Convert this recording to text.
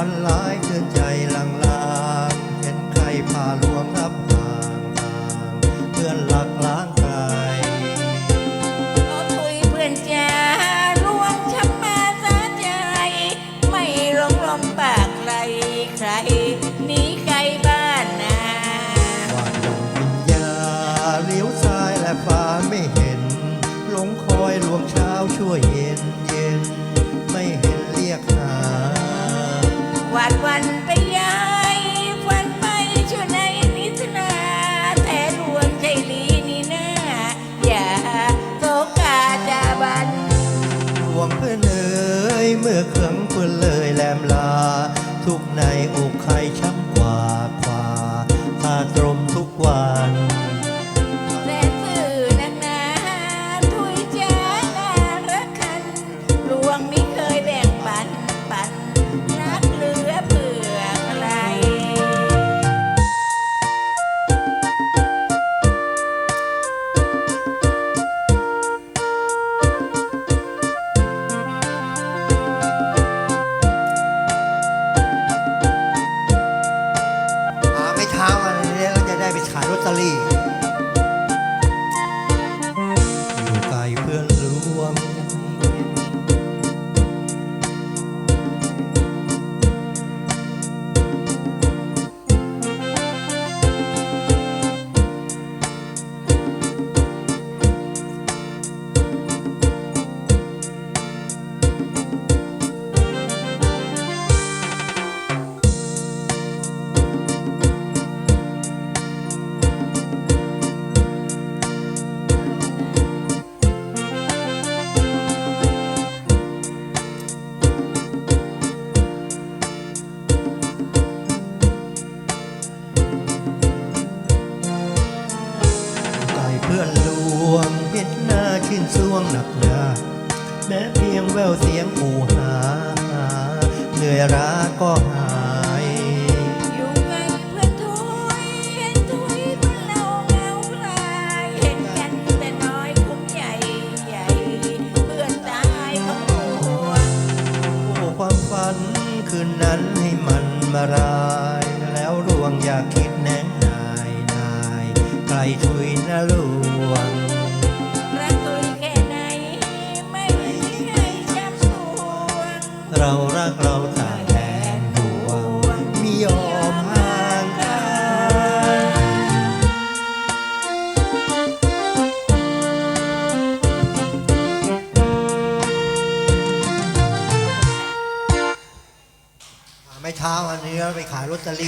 ฝันร้ายเตือนใจลางลางๆเห็นใครพาลวงรับห่างห่างเพื่อนหลักล้างไกลโอ้ทุยเพื่อนจ๋าลวงช้ำมาสาใจ ไม่หลงลมปากไหลใครหนีไกลบ้านนาวาดลงวิญญาเลี้ยวซ้ายและฟ้าไม่เห็นหลงคอยลวงเช้าช่วยเย็นเย็น มื่อเครื่องเพื่อนเลยแหลมลา ทุกในอกใครช้ำกว่าขวาตาตรมทุกวัน สวงหนักหนาแม้เพียงแววเสียงหูหา เหนื่อยร้าก็หายอยู่ไงเพื่อนทุยเห็นทุยเพื่อนเราเงาคลายเห็นกันแต่น้อยคุ้มใหญ่ใหญ่เพื่อนตายเขาห่วงโอ้ความฝันคืนนั้นให้มันมาราย แล้วรวงอยากคิดแน่นายนายไกลทุยนะลวง เรารักเราต่างแทนห่วงไม่ยอมห่างกันไม่เช้าอันนี้เราไปขายลอตเตอรี่